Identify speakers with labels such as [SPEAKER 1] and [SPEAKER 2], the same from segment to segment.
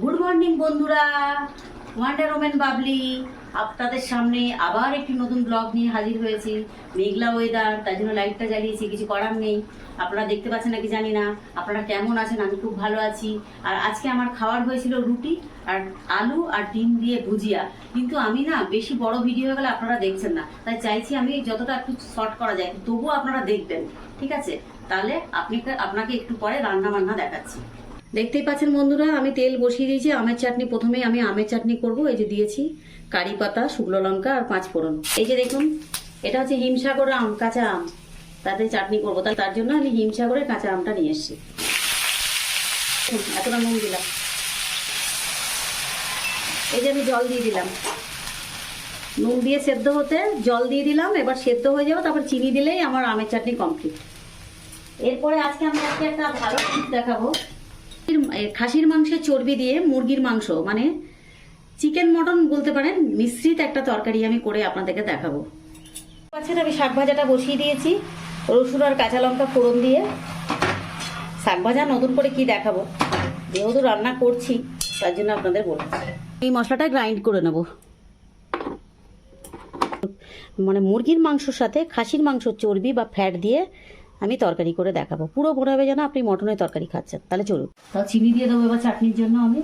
[SPEAKER 1] Good morning বন্ধুরা। Wonder women Babli, আপনাদের সামনে আবার একটি নতুন ব্লগ নিয়ে হাজির হয়েছি। মেঘলা ওয়েদার তাই জন্য লাইটটা জ্বালিয়েছি, কিছু করার নেই। আপনারা দেখতে পাচ্ছেন নাকি জানি না। আপনারা কেমন আছেন? আমি খুব ভালো আছি। আর আজকে আমার খাওয়ার হয়েছিল রুটি আর আলু আর ডিম দিয়ে ভুজিয়া। কিন্তু আমি না, বেশি বড় ভিডিও হয়ে গেলে আপনারা দেখছেন না। তাই চাইছি আমি যতটা একটু শর্ট করা যায়, তবুও আপনারা দেখবেন। ঠিক আছে? তাহলে আপনি আপনাকে একটু পরে রান্না বান্না দেখাচ্ছি। দেখতেই পাচ্ছেন বন্ধুরা, আমি তেল বসিয়ে দিয়েছি, আমের চাটনি প্রথমে আমি আমের চাটনি করব, এই যে দিয়েছি কারি পাতা, শুকনো লঙ্কা আর পাঁচ ফোড়ন। এই যে দেখুন, এটা হচ্ছে হিমসাগর আম, কাঁচা আম। তাতে চাটনি করব তাই তার জন্য আমি হিমসাগরের কাঁচা আমটা নিয়ে এসেছি। এতটা নুন দিলাম। এই যে আমি জল দিয়ে দিলাম। নুন দিয়ে সেদ্ধ হতে জল দিয়ে দিলাম, এবার সেদ্ধ হয়ে যাবে, তারপর চিনি দিলেই আমার আমের চাটনি কমপ্লিট। এরপরে আজকে আমি আজকে একটা ভালো দেখাবো। খাসির মাংসের চর্বি দিয়ে মুরগির মাংস মানে চিকেন মটন বলতে পারেন মিশ্রিত একটা তরকারি আমি করে আপনাদেরকে দেখাবো। আচ্ছা আমি শাক ভাজাটা বসিয়ে দিয়েছি রসুন আর কাঁচা লঙ্কা ফোড়ন দিয়ে। শাক ভাজা নতুন করে কি দেখাবো? যেহেতু রান্না করছি তার জন্য আপনাদের বলছি। এই মশলাটা গ্রাইন্ড করে নেব। মানে মুরগির মাংসর সাথে খাসির মাংস চর্বি বা ফ্যাট দিয়ে আমি তরকারি করে দেখাবো। পুরো মনে হবে যেন আপনি মটনের তরকারি খাচ্ছেন। তাহলে চলুন। তাও চিনি দিয়ে দেবো এবার চাটনির জন্য আমি।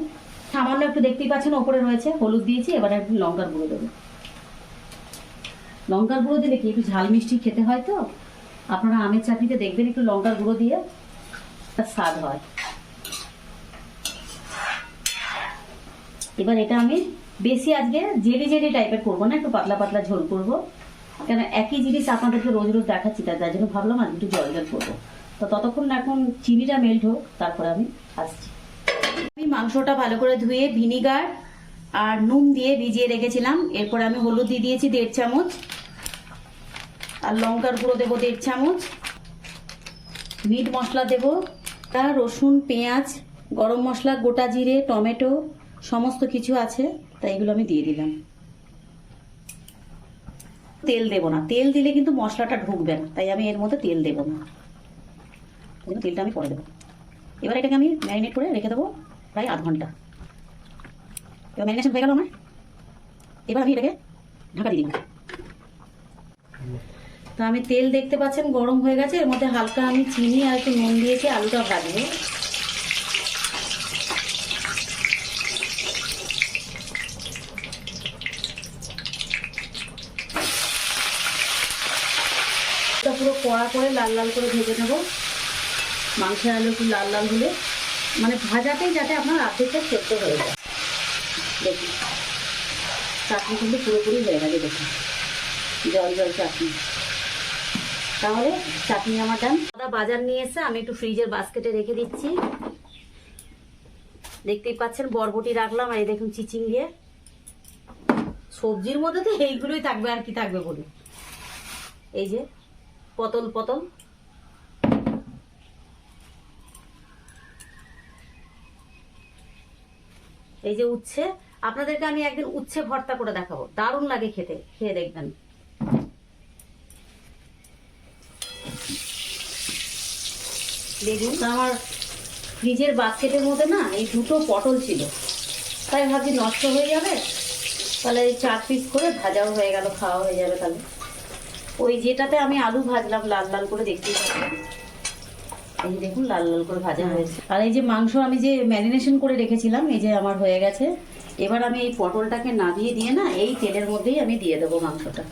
[SPEAKER 1] সামান্য একটু দেখতেই পাচ্ছেন, ওপরে রয়েছে হলুদ দিয়েছি, এবার একটু লঙ্কার গুঁড়ো দেবো। লঙ্কার গুঁড়ো দিলে কি, একটু ঝাল মিষ্টি খেতে হয় তো? আপনারা আমের চাটনিতে দেখবেন একটু লঙ্কার গুঁড়ো দিয়ে তার স্বাদ হয়। এবার এটা আমি বেশি আজকে জেলি জেলি টাইপের করব না, একটু পাতলা পাতলা ঝোল করব। কেন একই জিনিস আপনাদেরকে রোজ রোজ দেখাচ্ছি তার জন্য ভাবলাম আজ একটু জল জল করব। তো ততক্ষণ এখন চিনিটা মেল্ট হোক, তারপরে আমি আসছি। আমি মাংসটা ভালো করে ধুয়ে ভিনিগার আর নুন দিয়ে ভিজিয়ে রেখেছিলাম। এরপরে আমি হলুদ দিয়ে দিয়েছি দেড় চামচ। আর লঙ্কার গুঁড়ো দেবো দেড় চামচ। মিট মশলা দেবো। তার রসুন, পেঁয়াজ, গরম মশলা, গোটা জিরে, টমেটো, সমস্ত কিছু আছে তাই এগুলো আমি দিয়ে দিলাম। তেল দেব না। তেল দিলে কিন্তু মশলাটা ঢুকবে না, তাই আমি এর মধ্যে তেল দেবো না। তেলটা আমি পরে দেবো। এবার এটাকে আমি ম্যারিনেট করে রেখে দেবো প্রায় আধ ঘণ্টা। এবার ম্যারিনেশন হয়ে গেল আমার। এবার আমি এটাকে ঢাকা দিয়ে দিলাম তো আমি তেল দেখতে পাচ্ছেন গরম হয়ে গেছে। এর মধ্যে হালকা আমি চিনি আর একটু নুন দিয়েছি আলুটা ভাজবো এটা পুরো কড়া করে লাল লাল করে ভেজে নেব। মাংসের আলু একটু লাল লাল হলে। মানে ভাজাতেই যাতে আপনার আর্ধেকটা সেদ্ধ হয়ে যায়। দেখুন। চাটনি কিন্তু পুরোপুরি হয়ে গেছে, দেখুন। জল জল চাটনি। তাহলে চাটনি আমার ডান। দাদা বাজার নিয়ে এসে আমি একটু ফ্রিজের বাস্কেটে রেখে দিচ্ছি। দেখতেই পাচ্ছেন, বরবটি রাখলাম আর এই দেখুন চিচিং দিয়ে সবজির মধ্যে তো এইগুলোই থাকবে আর কি থাকবে বলুন? এই যে পটল পতল। এই যে উচ্ছে, আপনাদেরকে আমি একদিন উচ্ছে ভর্তা করে দেখাবো। দারুণ লাগে খেতে, খেয়ে দেখবেন। দেখুন, আমার ফ্রিজের বাস্কেটের মধ্যে না এই দুটো পটল ছিল। তাই ভাবছি নষ্ট হয়ে যাবে, তাহলে চার পিস করে ভাজাও হয়ে গেল, খাওয়া হয়ে যাবে তাহলে। ওই যেটাতে আমি আলু ভাজলাম, লাল লাল করে দেখতে এই দেখুন, লাল লাল করে ভাজা হয়েছে। আর এই যে মাংস আমি যে ম্যারিনেশন করে রেখেছিলাম, এই যে আমার হয়ে গেছে। এবার আমি এই পটলটাকে নামিয়ে দিয়ে না, এই তেলের মধ্যেই আমি দিয়ে দেবো মাংসটা।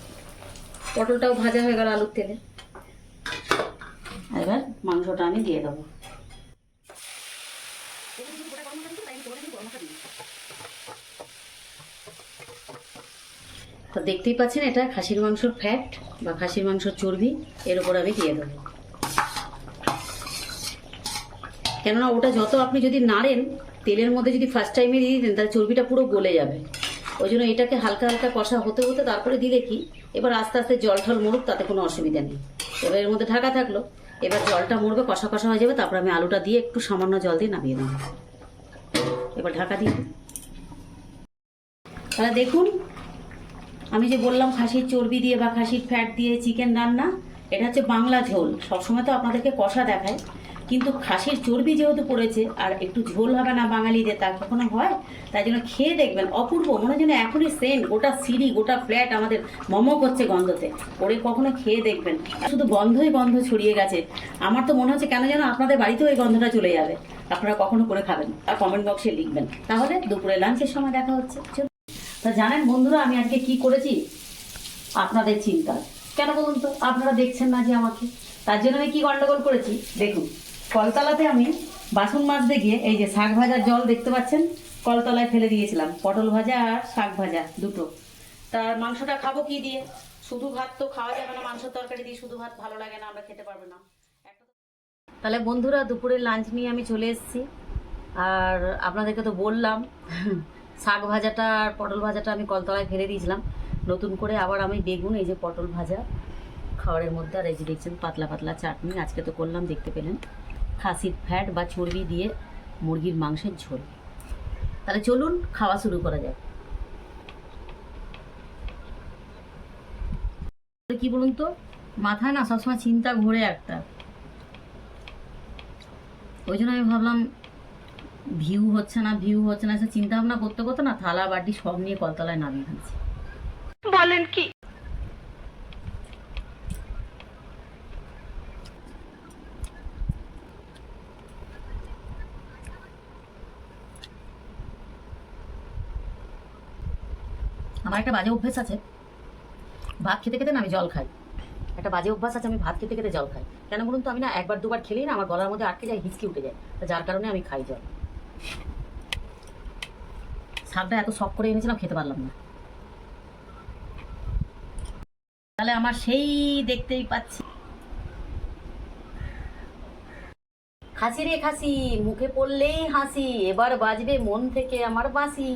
[SPEAKER 1] পটলটাও ভাজা হয়ে গেল আলুর তেলে। এবার মাংসটা আমি দিয়ে দেবো। তো দেখতেই পাচ্ছেন, এটা খাসির মাংসর ফ্যাট বা খাসির মাংসর চর্বি, এর উপর আমি দিয়ে দেবো। কেননা ওটা যত আপনি যদি নাড়েন, তেলের মধ্যে যদি ফার্স্ট টাইমে দিয়ে দিতেন, তাহলে চর্বিটা পুরো গলে যাবে। ওই জন্য এটাকে হালকা হালকা কষা হতে হতে তারপরে দিলে কি, এবার আস্তে আস্তে জল ঠল মরুক, তাতে কোনো অসুবিধা নেই। এবার এর মধ্যে ঢাকা থাকল, এবার জলটা মরবে, কষা কষা হয়ে যাবে, তারপর আমি আলুটা দিয়ে একটু সামান্য জল দিয়ে নামিয়ে দেবো এবার ঢাকা দিয়ে তাহলে দেখুন আমি যে বললাম খাসির চর্বি দিয়ে বা খাসির ফ্যাট দিয়ে চিকেন রান্না, এটা হচ্ছে বাংলা ঝোল। সবসময় তো আপনাদেরকে কষা দেখায়। কিন্তু খাসির চর্বি যেহেতু পড়েছে, আর একটু ঝোল হবে না বাঙালিদের, তা কখনো হয়? তাই জন্য খেয়ে দেখবেন, অপূর্ব, মনে হয় যেন এখনই সেন্ট গোটা সিঁড়ি, গোটা ফ্ল্যাট আমাদের মম করছে গন্ধতে। ওরে কখনো খেয়ে দেখবেন। শুধু গন্ধই গন্ধ ছড়িয়ে গেছে। আমার তো মনে হচ্ছে কেন যেন আপনাদের বাড়িতেও এই গন্ধটা চলে যাবে। আপনারা কখনো করে খাবেন আর কমেন্ট বক্সে লিখবেন। তাহলে দুপুরে লাঞ্চের সময় দেখা হচ্ছে। তা জানেন বন্ধুরা, আমি আজকে কি করেছি? আপনাদের চিন্তা কেন বলুন তো? আপনারা দেখছেন না যে আমাকে। তার জন্য আমি কি গন্ডগোল করেছি? দেখুন, কলতলাতে আমি বাসন মাজতে গিয়ে এই যে শাক ভাজার জল দেখতে পাচ্ছেন, কলতলায় ফেলে দিয়েছিলাম। পটল ভাজা আর শাক ভাজা দুটো। তার মাংসটা খাব কি দিয়ে? শুধু ভাত তো খাওয়া যাবে না মাংস তরকারি দিয়ে শুধু ভাত ভালো লাগে না, আমরা খেতে পারব না। তাহলে বন্ধুরা, দুপুরের লাঞ্চ নিয়ে আমি চলে এসেছি। আর আপনাদেরকে তো বললাম শাক ভাজাটা আর পটল ভাজাটা আমি কলতলায় ফেলে দিয়েছিলাম। নতুন করে আবার আমি বেগুন, এই যে পটল ভাজা খাওয়ারের মধ্যে, আর এই যে দেখছেন পাতলা পাতলা চাটনি, আজকে তো করলাম, দেখতে পেলেন। খাসির ফ্যাট বা চর্বি দিয়ে মুরগির মাংসের ঝোল। তাহলে চলুন, খাওয়া শুরু করা যায় কি বলুন তো? মাথায় না সবসময় চিন্তা ঘুরে একটা। ওই জন্য আমি ভাবলাম ভিউ হচ্ছে না ভিউ হচ্ছে না সে চিন্তা ভাবনা করতে করতে না থালা বাটি সব নিয়ে কলতলায় নামিয়ে ফেলছি।
[SPEAKER 2] বলেন কি?
[SPEAKER 1] আমার একটা বাজে অভ্যেস আছে। ভাত খেতে খেতে না আমি জল খাই। একটা বাজে অভ্যাস আছে আমি ভাত খেতে খেতে জল খাই। কেন বলুন তো আমি না একবার দুবার খেলেই না আমার গলার মধ্যে আটকে যায় হিচকি উঠে যায়। যার কারণে আমি খাই জল। শাকটা এত শখ করে এনেছিলাম, খেতে পারলাম না। তাহলে আমার সেই দেখতেই পাচ্ছি। খাসি রে খাসি, মুখে পড়লেই হাসি, এবার বাজবে মন থেকে আমার বাঁশি।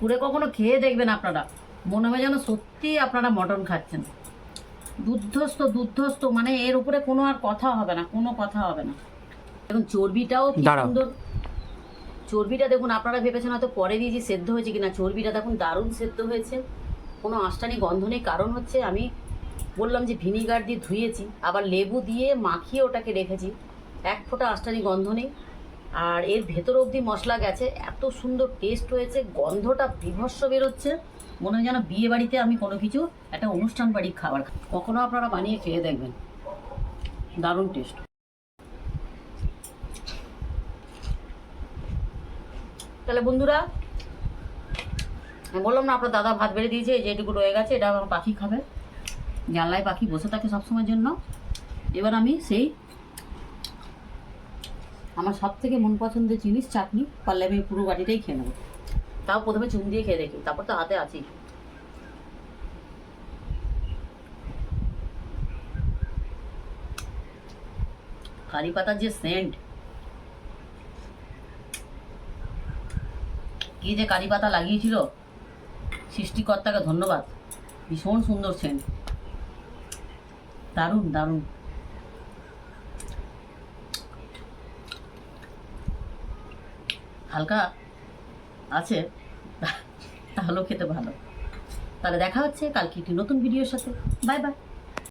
[SPEAKER 1] পুরে কখনো খেয়ে দেখবেন আপনারা। মনে হয় যেন সত্যি আপনারা মটন খাচ্ছেন। দুধস্থ দুধস্থ মানে এর উপরে কোনো আর কথা হবে না কোনো কথা হবে না। এবং চর্বিটাও সুন্দর। চর্বিটা দেখুন আপনারা ভেবেছেন হয়তো পরে দিয়েছি সেদ্ধ হয়েছে কিনা। চর্বিটা দেখুন দারুণ সেদ্ধ হয়েছে। কোনো আষ্টানি গন্ধ নেই কারণ হচ্ছে আমি বললাম যে ভিনিগার দিয়ে ধুয়েছি আবার লেবু দিয়ে মাখিয়ে ওটাকে রেখেছি। এক ফোঁটা আষ্টানি গন্ধ নেই। আর এর ভেতর অবধি মশলা গেছে, এত সুন্দর টেস্ট হয়েছে, গন্ধটা বিভৎস বেরোচ্ছে। মনে হয় যেন বিয়ে বাড়িতে আমি কোনো কিছু একটা অনুষ্ঠান বাড়ির খাবার। কখনো আপনারা বানিয়ে খেয়ে দেখবেন। দারুণ টেস্ট তাহলে বন্ধুরা বললাম না, আপনার দাদা ভাত বেড়ে দিয়েছে যেটুকু রয়ে গেছে, এটা আমার পাখি খাবে। জানলায় পাখি বসে থাকে সবসময়ের জন্য। এবার আমি সেই আমার সব থেকে মন পছন্দের জিনিস চাটনি, পারলে আমি পুরো বাটিটাই খেয়ে নেব। তাও প্রথমে চুন দিয়ে খেয়ে দেখি, তারপর তো হাতে আছি। কারি পাতার যে সেন্ট কি যে কারি পাতা লাগিয়েছিল, সৃষ্টিকর্তাকে ধন্যবাদ। ভীষণ সুন্দর সেন্ট দারুণ দারুণ। হালকা আছে, তাহলেও খেতে ভালো। তাহলে দেখা হচ্ছে, কালকে একটি নতুন ভিডিওর সাথে। Bye bye.